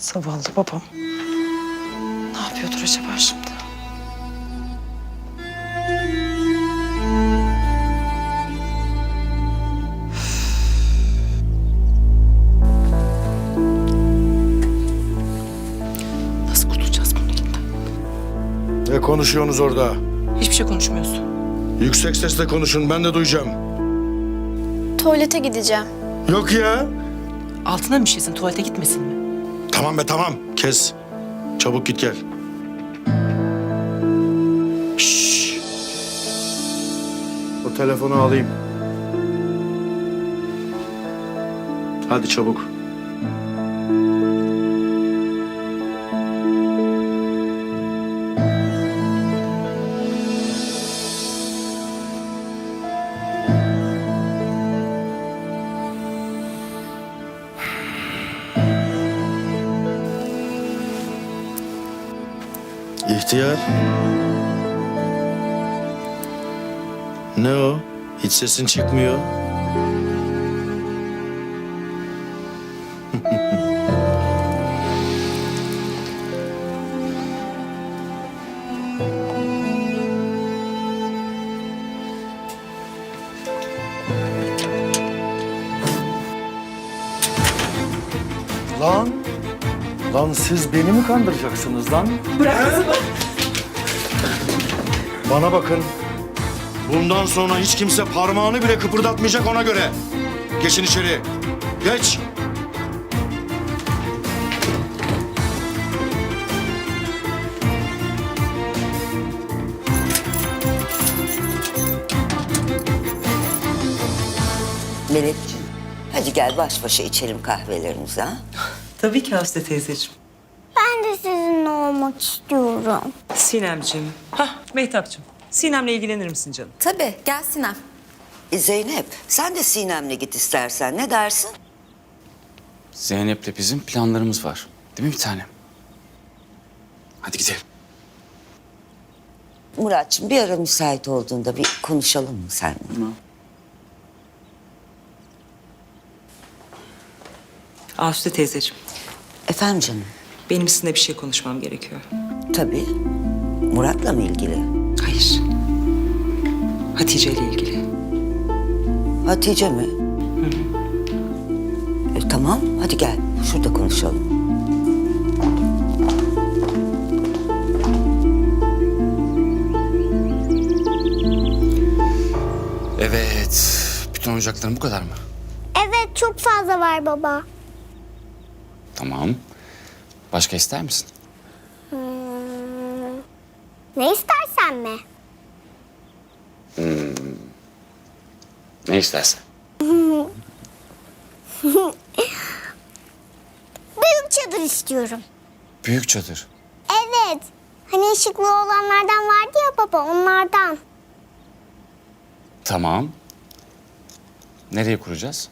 Zavallı babam. Ne yapıyordur acaba şimdi? Nasıl kurtulacağız bunun elinden? Ne konuşuyorsunuz orada? Hiçbir şey konuşmuyoruz. Yüksek sesle konuşun ben de duyacağım. Tuvalete gideceğim. Yok ya. Altına mı işesin tuvalete gitmesin mi? Tamam be tamam kes. Çabuk git gel. Şşş. O telefonu alayım. Hadi çabuk. İhtiyar. Ne o? Hiç sesin çıkmıyor. Lan, lan siz beni mi kandıracaksınız lan? Bana bakın. Bundan sonra hiç kimse parmağını bile kıpırdatmayacak ona göre. Geçin içeri. Geç. Melekciğim, hadi gel baş başa içelim kahvelerimizi ha. Tabii ki Hafsa teyzeciğim. Ben de sizinle olmak istiyorum. Sinemciğim. Hah Mehtapçığım. Sinem'le ilgilenir misin canım? Tabii gel Sinem. E, Zeynep, sen de Sinem'le git istersen. Ne dersin? Zeynep'le bizim planlarımız var. Değil mi bir tanem? Hadi gidelim. Muratçım bir ara müsait olduğunda bir konuşalım mı seninle? Hafsa teyzeciğim. Efendim canım? Benim sizinle bir şey konuşmam gerekiyor. Tabii. Murat'la mı ilgili? Hayır. Hatice ile ilgili. Hatice mi? E, tamam, hadi gel. Şurada konuşalım. Evet. Bütün oyuncakların bu kadar mı? Evet çok fazla var baba. Tamam. Başka ister misin? Ne istersen mi? Ne istersen. Büyük çadır istiyorum. Büyük çadır. Evet. Hani ışıklı olanlardan vardı ya baba onlardan. Tamam. Nereye kuracağız?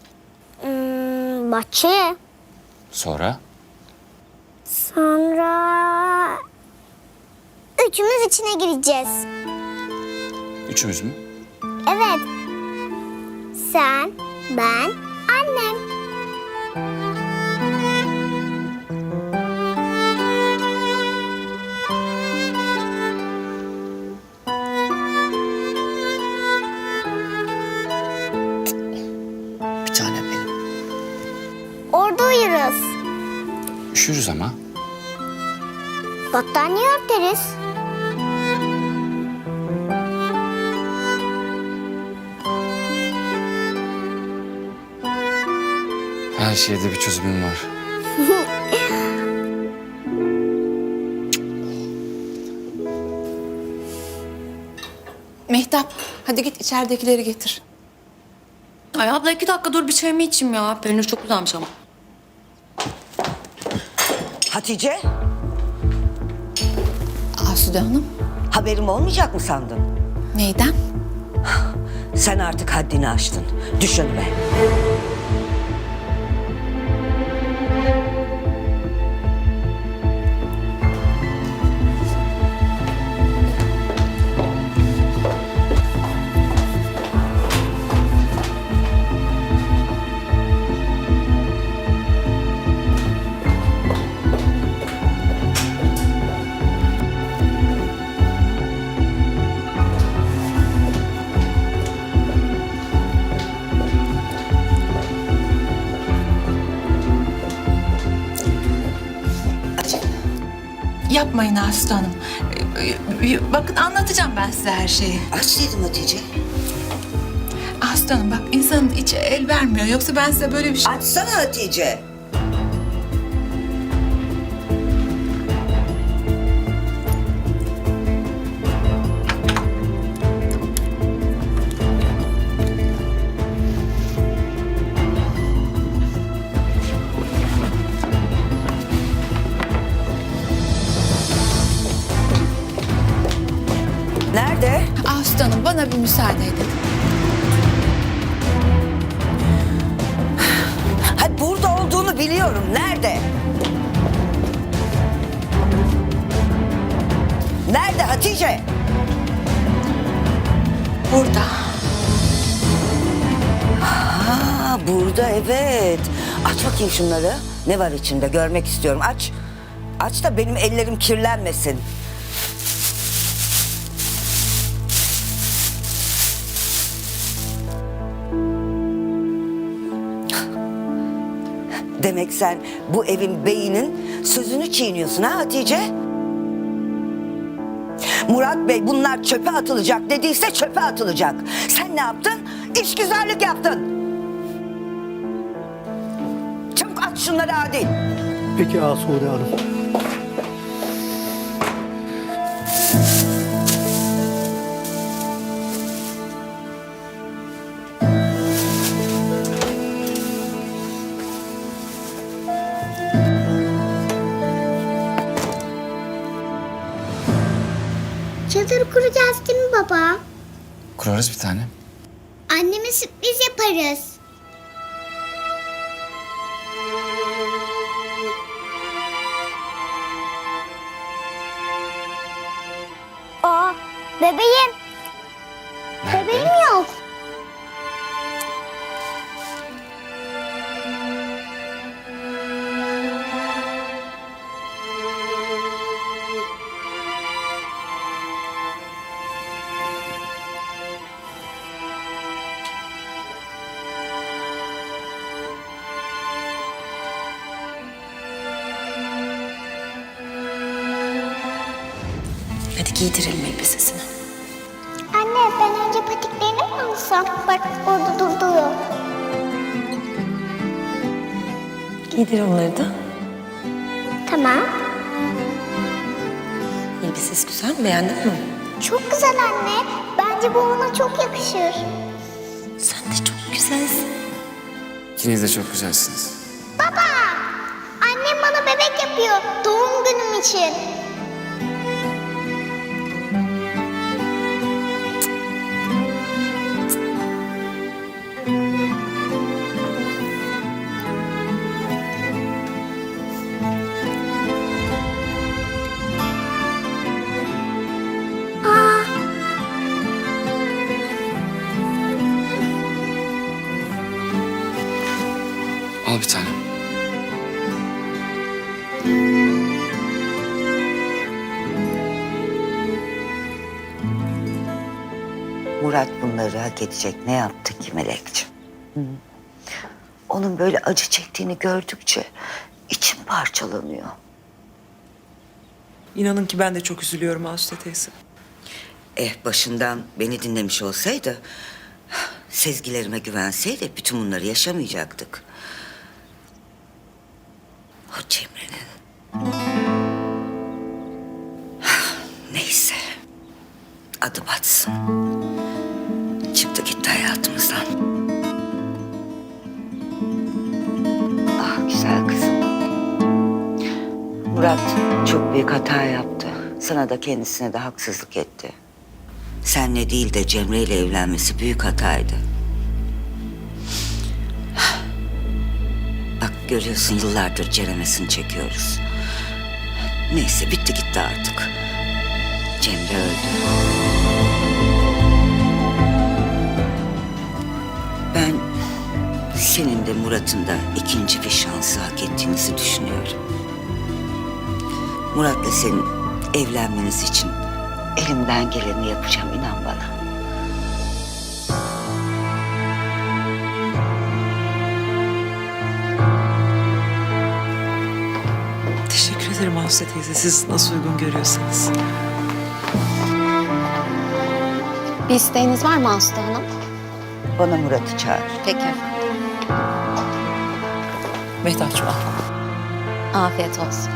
Hmm, bahçeye. Sonra? Sonra... Üçümüz içine gireceğiz. Üçümüz mü? Evet. Sen, ben, annem. Üşürüz ama. Battaniye örteriz. Her şeyde bir çözümüm var. Mehtap hadi git içeridekileri getir. Ay abla iki dakika dur bir çayımı içeyim ya. Peynir çok güzelmiş ama. Hatice, Asude Hanım. haberim olmayacak mı sandın? Neyden? Sen artık haddini aştın. Düşünme. Yapmayın Aslı Hanım. Ee, Bakın anlatacağım ben size her şeyi. Aç dedim Hatice. Aslı Hanım bak insanın içi el vermiyor. Yoksa ben size böyle bir şey... Açsana Hatice. Bana bir müsaade edin. Ha burada olduğunu biliyorum. Nerede? Nerede Hatice? Burada. Aa burada evet. Aç bakayım şunları. Ne var içinde görmek istiyorum. Aç. Aç da benim ellerim kirlenmesin. Demek sen bu evin beyinin sözünü çiğniyorsun ha Hatice? Murat Bey bunlar çöpe atılacak dediyse çöpe atılacak. Sen ne yaptın? İşgüzarlık yaptın. Çabuk aç şunları Adil. Peki Asude Hanım. Kuracağız değil mi baba? Kurarız bir tane. Anneme sürpriz yaparız. Aa, bebeğim. Bebeğim Hadi giydirelim elbisesini. Anne ben önce patiklerini mi alsam? Bak orada durduruyor. Giydir onları da. Tamam. Elbisesi güzel mi? Beğendin mi? Çok güzel anne. Bence bu ona çok yakışır. Sen de çok güzelsin. İkiniz de çok güzelsiniz. Baba! Annem bana bebek yapıyor doğum günüm için. Murat bunları hak edecek ne yaptı ki Melekciğim? Hı? Onun böyle acı çektiğini gördükçe içim parçalanıyor. İnanın ki ben de çok üzülüyorum Asude teyze. Eh başından beni dinlemiş olsaydı, sezgilerime güvenseydi bütün bunları yaşamayacaktık. O Cemre'nin. Neyse. Adı batsın. Murat çok büyük hata yaptı. Sana da kendisine de haksızlık etti. Senle değil de Cemre ile evlenmesi büyük hataydı. Bak görüyorsun yıllardır ceremesini çekiyoruz. Neyse bitti gitti artık. Cemre öldü. Ben senin de Murat'ın da ikinci bir şansı hak ettiğinizi düşünüyorum. Murat'la senin evlenmeniz için elimden geleni yapacağım inan bana. Teşekkür ederim Hafsa teyze. Siz nasıl uygun görüyorsanız. Bir isteğiniz var mı Aslı Hanım? Bana Murat'ı çağır. Peki efendim. Mehtapçım al. Afiyet olsun.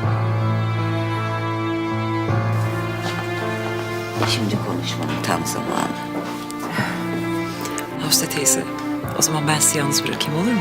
Şimdi konuşmanın tam zamanı. Hafsa teyze. O zaman ben sizi yalnız bırakayım olur mu?